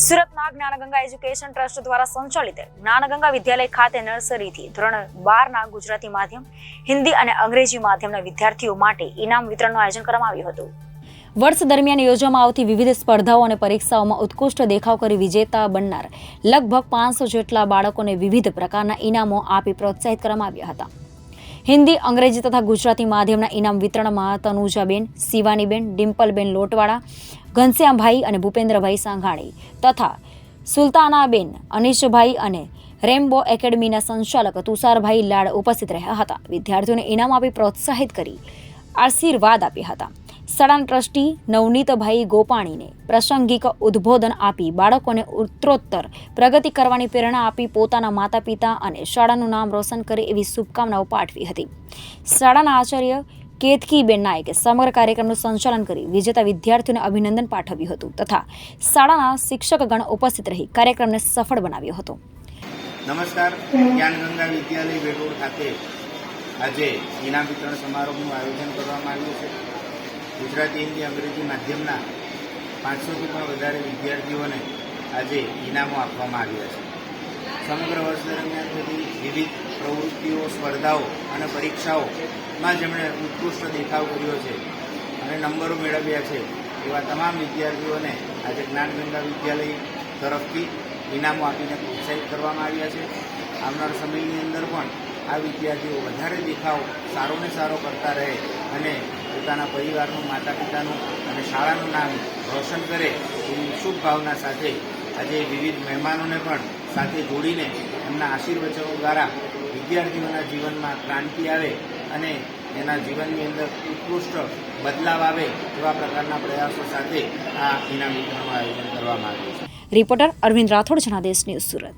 સુરતના Gyanganga education trust દ્વારા સંચાલિત જ્ઞાનગંગા વિદ્યાલય ખાતે નર્સરીથી ધોરણ બારના ગુજરાતી માધ્યમ, હિન્દી અને અંગ્રેજી માધ્યમના વિદ્યાર્થીઓ માટે ઇનામ વિતરણનું આયોજન કરવામાં આવ્યું હતું. વર્ષ દરમિયાન યોજવામાં આવતી વિવિધ સ્પર્ધાઓ અને પરીક્ષાઓમાં ઉત્કૃષ્ટ દેખાવ કરી વિજેતા બનનાર લગભગ પાંચસો જેટલા બાળકોને વિવિધ પ્રકારના ઇનામો આપી પ્રોત્સાહિત કરવામાં આવ્યા હતા. હિન્દી, અંગ્રેજી તથા ગુજરાતી માધ્યમના ઇનામ વિતરણમાં તનુજાબેન, શિવાનીબેન, ડિમ્પલબેન લોટવાળા ઘનશ્યામભાઈ અને ભૂપેન્દ્રભાઈ સાંઘાણી તથા સુલતાનાબેન, અનિશભાઈ અને રેમ્બો એકેડમીના સંચાલક તુષારભાઈ લાડ ઉપસ્થિત રહ્યા હતા. વિદ્યાર્થીઓને ઇનામ આપી પ્રોત્સાહિત કરી આશીર્વાદ આપ્યા હતા. શાળાના ટ્રસ્ટી નવનીતભાઈ ગોપાણીને પ્રાસંગિક ઉદ્બોધન આપી બાળકોને ઉત્તરોત્તર પ્રગતિ કરવાની પ્રેરણા આપી પોતાના માતા પિતા અને શાળાનું નામ રોશન કરે એવી શુભકામનાઓ પાઠવી હતી. શાળાના આચાર્ય કેતકીબેન નાયકે સમગ્ર કાર્યક્રમનું સંચાલન કરી વિજેતા વિદ્યાર્થીઓને અભિનંદન પાઠવ્યું હતું તથા શાળાના શિક્ષકગણ ઉપસ્થિત રહી કાર્યક્રમને સફળ બનાવ્યો હતો. નમસ્કાર, જ્ઞાનગંગા વિદ્યાલય વેરોડ ખાતે આજે ઇનામ વિતરણ સમારોહનું આયોજન કરવામાં આવ્યું છે. ગુજરાતી, હિન્દી, અંગ્રેજી માધ્યમના પાંચસોથી પણ વધારે વિદ્યાર્થીઓને આજે ઇનામો આપવામાં આવ્યા છે. સમગ્ર વર્ષ દરમિયાન થતી વિવિધ પ્રવૃત્તિઓ, સ્પર્ધાઓ અને પરીક્ષાઓમાં જેમણે ઉત્કૃષ્ટ દેખાવ કર્યો છે અને નંબરો મેળવ્યા છે, એવા તમામ વિદ્યાર્થીઓને આજે જ્ઞાનગંગા વિદ્યાલય તરફથી ઇનામો આપીને પ્રોત્સાહિત કરવામાં આવ્યા છે. આવનાર સમયની અંદર પણ આ વિદ્યાર્થીઓ વધારે દેખાવ સારો ને સારો કરતા રહે અને પોતાના પરિવારનું માતા પિતાનું અને શાળાનું નામ રોશન કરે એવી શુભ ભાવના સાથે આજે વિવિધ મહેમાનોને પણ સાથે જોડીને એમના આશીર્વચનો દ્વારા વિદ્યાર્થીઓના જીવનમાં ક્રાંતિ આવે અને એના જીવનની અંદર ઉત્કૃષ્ટ બદલાવ આવે એવા પ્રકારના પ્રયાસો સાથે આ ઇનામ વિતરણનું આયોજન કરવામાં આવ્યું છે. Reporter Arvind Rathod Janadesh news Surat.